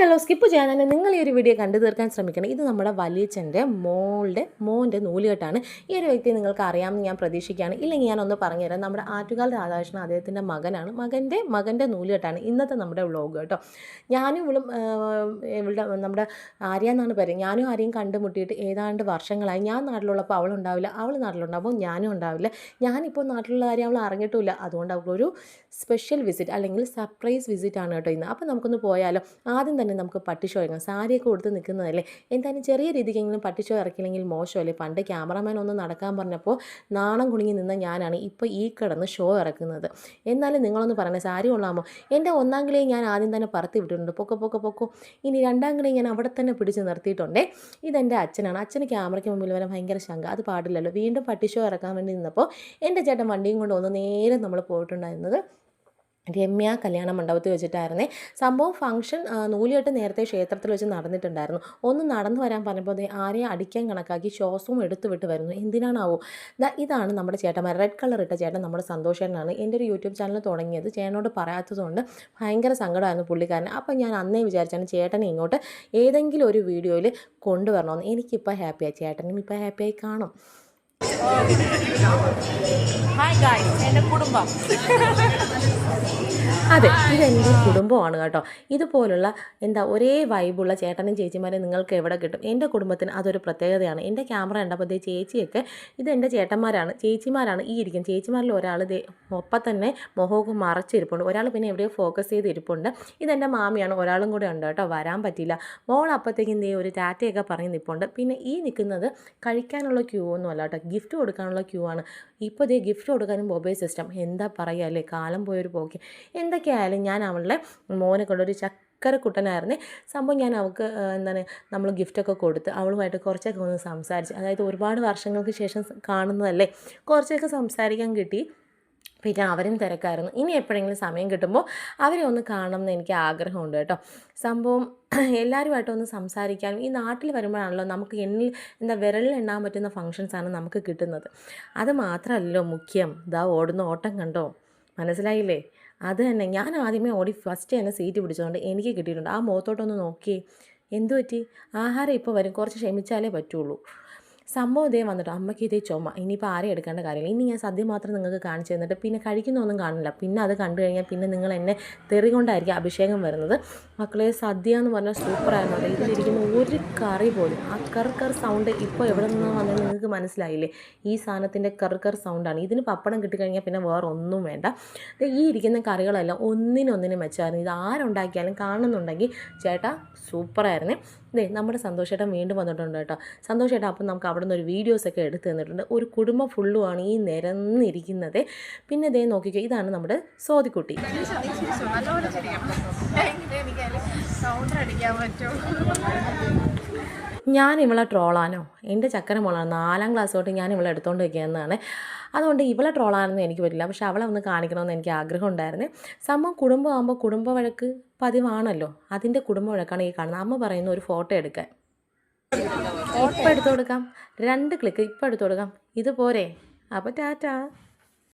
Hello skip തന്നെ നിങ്ങൾ ഈ ഒരു വീഡിയോ കണ്ടു തീർക്കാൻ ശ്രമിക്കണം. ഇത് നമ്മുടെ വലിയച്ഛന്റെ മോളുടെ മോന്റെ നൂലുകെട്ടാണ്. ഈ ഒരു വ്യക്തി നിങ്ങൾക്ക് അറിയാമെന്ന് ഞാൻ പ്രതീക്ഷിക്കുകയാണ്. ഇല്ലെങ്കിൽ പറഞ്ഞു പറഞ്ഞുതരാം നമ്മുടെ ആറ്റുകാൽ രാധാകൃഷ്ണൻ അദ്ദേഹത്തിന്റെ മകനാണ്. മകന്റെ മകന്റെ നൂലുകെട്ടാണ് ഇന്നത്തെ നമ്മുടെ വ്ളോഗ് കേട്ടോ. ഞാനും ഇവളും ഇവളുടെ നമ്മുടെ ആര്യ എന്നാണ് പേര്. ഞാനും ആരെയും കണ്ടുമുട്ടിയിട്ട് ഏതാണ്ട് വർഷങ്ങളായി. ഞാൻ നാട്ടിലുള്ളപ്പോൾ അവളുണ്ടാവില്ല അവൾ നാട്ടിലുണ്ടാകുമ്പോൾ ഞാനും ഉണ്ടാവില്ല. ഞാനിപ്പോൾ നാട്ടിലുള്ള കാര്യം അവൾ അറിഞ്ഞിട്ടുമില്ല. അതുകൊണ്ട് അവൾക്കൊരു സ്പെഷ്യൽ വിസിറ്റ് അല്ലെങ്കിൽ സർപ്രൈസ് വിസിറ്റ് ആണ് കേട്ടോ ഇന്ന്. അപ്പോൾ നമുക്കൊന്ന് പോയാലോ. ആദ്യം തന്നെ നമുക്ക് പട്ടിഷോ ഇറങ്ങാം. സാരിയൊക്കെ കൊടുത്ത് നിൽക്കുന്നതല്ലേ? എന്തായാലും ചെറിയ രീതിക്കെങ്കിലും പട്ടിഷോ ഇറക്കില്ലെങ്കിൽ മോശമല്ലേ പണ്ട് ക്യാമറമാൻ ഒന്ന് നടക്കാൻ പറഞ്ഞപ്പോൾ നാണം കുണുങ്ങി നിന്ന ഞാനാണ് ഇപ്പോൾ ഈ കിടന്ന് ഷോ ഇറക്കുന്നത്. എന്നാലും നിങ്ങളൊന്ന് പറയണേ സാരി കൊള്ളാമോ? എന്റെ ഒന്നാം കിളിയെ ഞാൻ ആദ്യം തന്നെ പറത്തി വിട്ടിട്ടുണ്ട്. പൊക്കോ പൊക്കോ പൊക്കോ. ഇനി രണ്ടാം കിളിയെ ഞാൻ അവിടെ തന്നെ പിടിച്ച് നിർത്തിയിട്ടുണ്ടേ? ഇതെന്റെ അച്ഛനാണ്. അച്ഛന് ക്യാമറയ്ക്ക് മുമ്പിൽ വരാൻ ഭയങ്കര ശങ്ക. അത് പാടില്ലല്ലോ. വീണ്ടും പട്ടിഷോ ഇറക്കാൻ വേണ്ടി നിന്നപ്പോൾ എന്റെ ചേട്ടൻ വണ്ടിയും കൊണ്ട് ഒന്ന് നേരെ നമ്മൾ പോയിട്ടുണ്ടായിരുന്നത് രമ്യ കല്യാണ മണ്ഡപത്തിൽ വെച്ചിട്ടായിരുന്നേ. സംഭവം ഫംഗ്ഷൻ നൂലിയിട്ട് നേരത്തെ ക്ഷേത്രത്തിൽ വെച്ച് നടന്നിട്ടുണ്ടായിരുന്നു. ഒന്ന് നടന്നു വരാൻ പറഞ്ഞപ്പോൾ ദേ ആരെയും അടിക്കാൻ കണക്കാക്കി ശ്വാസവും എടുത്തു വിട്ട് വരുന്നു. എന്തിനാണാവോ? ദാ ഇതാണ് നമ്മുടെ ചേട്ടന്മാർ. റെഡ് കളർ ഇട്ട ചേട്ടൻ നമ്മുടെ സന്തോഷേട്ടനാണ്. എന്റെ ഒരു യൂട്യൂബ് ചാനൽ തുടങ്ങിയത് ചേട്ടനോട് പറയാത്തതുകൊണ്ട് ഭയങ്കര സങ്കടമായിരുന്നു പുള്ളിക്കാരന്. അപ്പം ഞാൻ അന്നേ വിചാരിച്ചാണ് ചേട്ടനെ ഇങ്ങോട്ട് ഏതെങ്കിലും ഒരു വീഡിയോയിൽ കൊണ്ടുവരണമെന്ന്. എനിക്കിപ്പോൾ ഹാപ്പിയായി ചേട്ടനും ഇപ്പോൾ ഹാപ്പിയായി കാണും. അതെ ഇതെന്റെ കുടുംബമാണ് കേട്ടോ. ഇതുപോലുള്ള എന്താ ഒരേ വൈബുള്ള ചേട്ടനും ചേച്ചിമാരെ നിങ്ങൾക്ക് എവിടെ കിട്ടും? എന്റെ കുടുംബത്തിന് അതൊരു പ്രത്യേകതയാണ്. എന്റെ ക്യാമറ കണ്ടപ്പോൾ ചേച്ചിയൊക്കെ ഇത് എന്റെ ചേട്ടന്മാരാണ് ചേച്ചിമാരാണ് ഈ ഇരിക്കും ചേച്ചിമാരിൽ ഒരാൾ ദേ ഒപ്പം തന്നെ മുഖമൊക്കെ മറച്ചിരിപ്പുണ്ട്. ഒരാൾ പിന്നെ എവിടെയോ ഫോക്കസ് ചെയ്ത് ഇരിപ്പുണ്ട് ഇതെന്റെ മാമിയാണ് ഒരാളും കൂടെ ഉണ്ട് കേട്ടോ വരാൻ പറ്റില്ല. മോൾ അപ്പോഴത്തേക്കും ദേ ഒരു ടാറ്റയൊക്കെ പറഞ്ഞ് നിൽപ്പുണ്ട് പിന്നെ ഈ നിൽക്കുന്നത് കഴിക്കാനുള്ള ക്യൂ ഒന്നും അല്ല കേട്ടോ. ഗിഫ്റ്റ് കൊടുക്കാനുള്ള ക്യൂ ആണ്. ഇപ്പോൾ ഇതേ ഗിഫ്റ്റ് കൊടുക്കാനും മൊബൈൽ സിസ്റ്റം. എന്താ പറയുക അല്ലേ? കാലം പോയൊരു പോക്ക്. എന്തൊക്കെയായാലും ഞാൻ അവളുടെ മോനെ കൊണ്ടൊരു ചക്കര കുട്ടനായിരുന്നേ. സംഭവം ഞാൻ അവൾക്ക് എന്താണ് നമ്മൾ ഗിഫ്റ്റൊക്കെ കൊടുത്ത് അവളുമായിട്ട് കുറച്ചൊക്കെ ഒന്ന് സംസാരിച്ച് അതായത് ഒരുപാട് വർഷങ്ങൾക്ക് ശേഷം കാണുന്നതല്ലേ? കുറച്ചൊക്കെ സംസാരിക്കാൻ കിട്ടി. പിന്നെ അവരും തിരക്കായിരുന്നു. ഇനി എപ്പോഴെങ്കിലും സമയം കിട്ടുമ്പോൾ അവരെ ഒന്ന് കാണണം എന്ന് എനിക്ക് ആഗ്രഹമുണ്ട് കേട്ടോ. സംഭവം എല്ലാവരുമായിട്ടും ഒന്ന് സംസാരിക്കാനും ഈ നാട്ടിൽ വരുമ്പോഴാണല്ലോ നമുക്ക് എണ്ണിൽ എന്താ വിരലിൽ എണ്ണാൻ പറ്റുന്ന ഫങ്ഷൻസാണ് നമുക്ക് കിട്ടുന്നത്. അത് മാത്രമല്ലല്ലോ മുഖ്യം. ഇതാ ഓടുന്ന ഓട്ടം കണ്ടോ? മനസ്സിലായില്ലേ? അത് തന്നെ. ഞാൻ ആദ്യമേ ഓടി ഫസ്റ്റ് തന്നെ സീറ്റ് പിടിച്ചതുകൊണ്ട് എനിക്ക് കിട്ടിയിട്ടുണ്ട്. ആ മുഖത്തോട്ടൊന്ന് നോക്കി. എന്തു പറ്റി ആഹാരം ഇപ്പോൾ വരും. കുറച്ച് ക്ഷമിച്ചാലേ പറ്റുള്ളൂ. സംഭവം ഇതേ വന്നിട്ട്. അമ്മയ്ക്ക് ഇതേ ചുമ. ഇനിയിപ്പോൾ ആരെയും എടുക്കേണ്ട കാര്യമില്ല. ഇനി ഞാൻ സദ്യ മാത്രം നിങ്ങൾക്ക് കാണിച്ചു തന്നിട്ട് പിന്നെ കഴിക്കുന്നൊന്നും കാണില്ല. പിന്നെ അത് കണ്ടു കഴിഞ്ഞാൽ പിന്നെ നിങ്ങൾ എന്നെ തെറി കൊണ്ടായിരിക്കും അഭിഷേകം വരുന്നത്. മക്കളെ സദ്യ എന്ന് പറഞ്ഞാൽ സൂപ്പറായിരുന്നു അതെ ഇതിലിരിക്കുന്ന ഒരു കറി പോലും ആ കർ കർ സൗണ്ട് ഇപ്പോൾ എവിടെ നിന്ന് വന്നത് നിങ്ങൾക്ക് മനസ്സിലായില്ലേ? ഈ സാധനത്തിന്റെ കർ കർ സൗണ്ടാണ് ഇതിന് പപ്പടം കിട്ടിക്കഴിഞ്ഞാൽ പിന്നെ വേറെ ഒന്നും വേണ്ട. ഈ ഇരിക്കുന്ന കറികളെല്ലാം ഒന്നിനൊന്നിനും വെച്ചായിരുന്നു ഇത് ആരുണ്ടാക്കിയാലും കാണുന്നുണ്ടെങ്കിൽ ചേട്ടാ സൂപ്പറായിരുന്നേ ദേ നമ്മുടെ സന്തോഷേട്ടൻ വീണ്ടും വന്നിട്ടുണ്ട് കേട്ടോ. സന്തോഷേട്ടാ അപ്പം നമുക്ക് അവിടെ നിന്ന് ഒരു വീഡിയോസൊക്കെ എടുത്ത് തന്നിട്ടുണ്ട്. ഒരു കുടുംബം ഫുള്ളുമാണ് ഈ നിരന്നിരിക്കുന്നത്. പിന്നെ ഇതേ നോക്കിക്കോ ഇതാണ് നമ്മുടെ സോതിക്കുട്ടി. അടിക്കാൻ ഞാൻ ഇവളെ ട്രോളാനോ? എന്റെ ചക്കര മോളാണ്. നാലാം ക്ലാസ് തൊട്ട് ഞാൻ ഇവളെ എടുത്തോണ്ട് വയ്ക്കുന്നതാണ് അതുകൊണ്ട് ഇവളെ ട്രോളാനൊന്നും എനിക്ക് പറ്റില്ല. പക്ഷെ അവളെ ഒന്ന് കാണിക്കണമെന്ന് എനിക്ക് ആഗ്രഹം ഉണ്ടായിരുന്നു. സംഭവം കുടുംബമാകുമ്പോൾ കുടുംബ വഴക്ക് പതിവാണല്ലോ. അതിന്റെ കുടുംബ വഴക്കാണ് ഈ കാണുന്നത്. അമ്മ പറയുന്ന ഒരു ഫോട്ടോ എടുക്കാൻ. ഇപ്പം എടുത്തു കൊടുക്കാം. രണ്ട് ക്ലിക്ക് ഇപ്പം എടുത്തു കൊടുക്കാം. ഇത് പോരെ. അപ്പോൾ ടാറ്റാ.